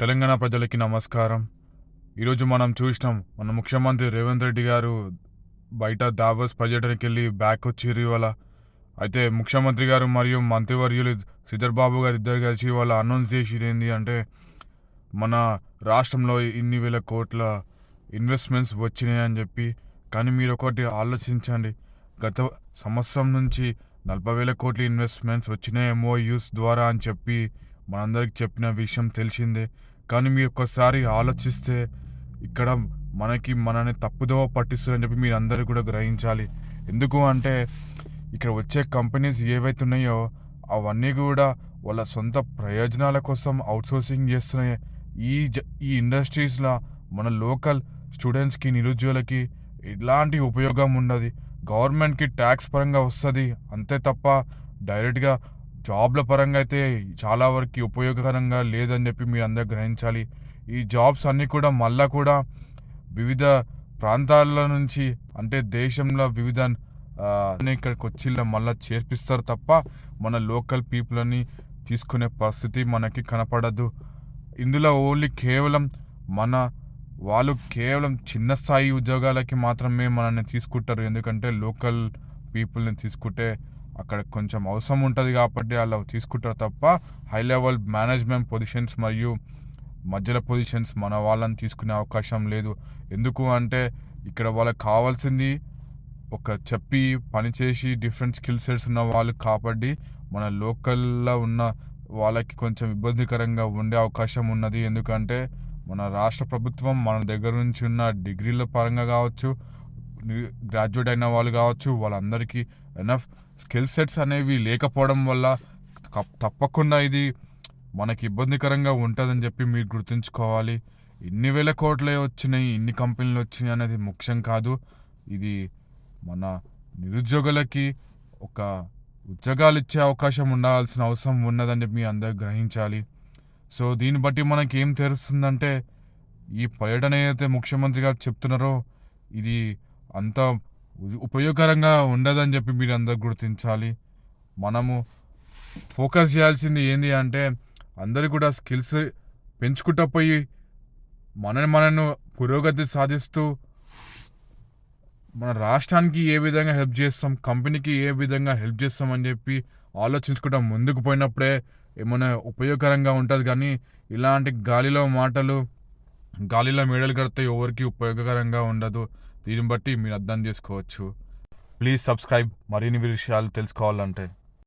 తెలంగాణ ప్రజలకి నమస్కారం. ఈరోజు మనం చూసినాం మన ముఖ్యమంత్రి రేవంత్ రెడ్డి గారు బయట దావోస్ పర్యటనకి వెళ్ళి బ్యాక్ వచ్చిర్రు ఇవాళ. అయితే ముఖ్యమంత్రి గారు మరియు మంత్రివర్యులు సిద్ధర్బాబు బాబు గారు ఇద్దరు కలిసి ఇవాళ అనౌన్స్ చేసిరు ఏంటి అంటే మన రాష్ట్రంలో ఇన్ని వేల కోట్ల ఇన్వెస్ట్మెంట్స్ వచ్చినాయి అని చెప్పి. కానీ మీరు ఒకటి ఆలోచించండి గత సంవత్సరం నుంచి నలభై వేల కోట్ల ఇన్వెస్ట్మెంట్స్ వచ్చినాయి ఎంఓయూస్ ద్వారా అని చెప్పి మనందరికి చెప్పిన విషయం తెలిసిందే. కానీ మీరు ఒక్కసారి ఆలోచిస్తే ఇక్కడ మనకి మనని తప్పుదోవ పట్టిస్తుందని చెప్పి మీరు అందరూ కూడా గ్రహించాలి. ఎందుకు అంటే ఇక్కడ వచ్చే కంపెనీస్ ఏవైతే ఉన్నాయో అవన్నీ కూడా వాళ్ళ సొంత ప్రయోజనాల కోసం అవుట్సోర్సింగ్ చేస్తున్నాయి. ఈ జ ఈ ఇండస్ట్రీస్లో మన లోకల్ స్టూడెంట్స్కి నిరుద్యోగులకి ఎలాంటి ఉపయోగం ఉండదు. గవర్నమెంట్కి ట్యాక్స్ పరంగా వస్తుంది. అంతే తప్ప డైరెక్ట్గా జాబ్ల పరంగా అయితే చాలా వరకు ఉపయోగకరంగా లేదని చెప్పి మీరు అందరు గ్రహించాలి. ఈ జాబ్స్ అన్నీ కూడా మళ్ళా కూడా వివిధ ప్రాంతాల నుంచి అంటే దేశంలో వివిధ ఇక్కడికి వచ్చి మళ్ళీ చేర్పిస్తారు తప్ప మన లోకల్ పీపుల్ని తీసుకునే పరిస్థితి మనకి కనపడదు. ఇందులో ఓన్లీ కేవలం మన వాళ్ళు కేవలం చిన్న స్థాయి ఉద్యోగాలకి మాత్రమే మనల్ని తీసుకుంటారు. ఎందుకంటే లోకల్ పీపుల్ని తీసుకుంటే అక్కడ కొంచెం అవసరం ఉంటుంది కాబట్టి వాళ్ళు తీసుకుంటారు తప్ప హై లెవెల్ మేనేజ్మెంట్ పొజిషన్స్ మరియు మధ్యలో పొజిషన్స్ మన వాళ్ళని తీసుకునే అవకాశం లేదు. ఎందుకు అంటే ఇక్కడ వాళ్ళకి కావాల్సింది ఒక చెప్పి పనిచేసి డిఫరెంట్ స్కిల్ సెట్స్ ఉన్న వాళ్ళు కాబట్టి మన లోకల్లో ఉన్న వాళ్ళకి కొంచెం ఇబ్బందికరంగా ఉండే అవకాశం ఉన్నది. ఎందుకంటే మన రాష్ట్ర ప్రభుత్వం మన దగ్గర నుంచి ఉన్న డిగ్రీల పరంగా కావచ్చు గ్రాడ్యుయేట్ అయిన వాళ్ళు కావచ్చు వాళ్ళందరికీ ఎనఫ్ స్కిల్ సెట్స్ అనేవి లేకపోవడం వల్ల తప్పకుండా ఇది మనకి ఇబ్బందికరంగా ఉంటుందని చెప్పి మీరు గుర్తుంచుకోవాలి. ఇన్ని వేల కోట్లే వచ్చినాయి ఇన్ని కంపెనీలు వచ్చినాయి అనేది ముఖ్యం కాదు. ఇది మన నిరుద్యోగులకి ఒక ఉద్యోగాలు ఇచ్చే అవకాశం ఉండాల్సిన అవసరం ఉన్నదని మీ అందరు గ్రహించాలి. సో దీన్ని బట్టి మనకి ఏం తెలుస్తుందంటే ఈ పర్యటన ఏదైతే ముఖ్యమంత్రి గారు చెప్తున్నారో ఇది అంత ఉపయోగకరంగా ఉండదని చెప్పి మీరు అందరు గుర్తించాలి. మనము ఫోకస్ చేయాల్సింది ఏంది అంటే అందరు కూడా స్కిల్స్ పెంచుకుంటూ పోయి మనని మనను పురోగతి సాధిస్తూ మన రాష్ట్రానికి ఏ విధంగా హెల్ప్ చేస్తాం కంపెనీకి ఏ విధంగా హెల్ప్ చేస్తాం అని చెప్పి ఆలోచించుకుంటా ముందుకు పోయినప్పుడే ఏమైనా ఉపయోగకరంగా ఉంటుంది. కానీ ఇలాంటి గాలిలో మాటలు గాలిలో మేడలు కడితే ఎవరికి ఉపయోగకరంగా ఉండదు. దీన్ని బట్టి మీరు అర్థం చేసుకోవచ్చు. Please subscribe. మరిన్ని విషయాలు తెలుసుకోవాలంటే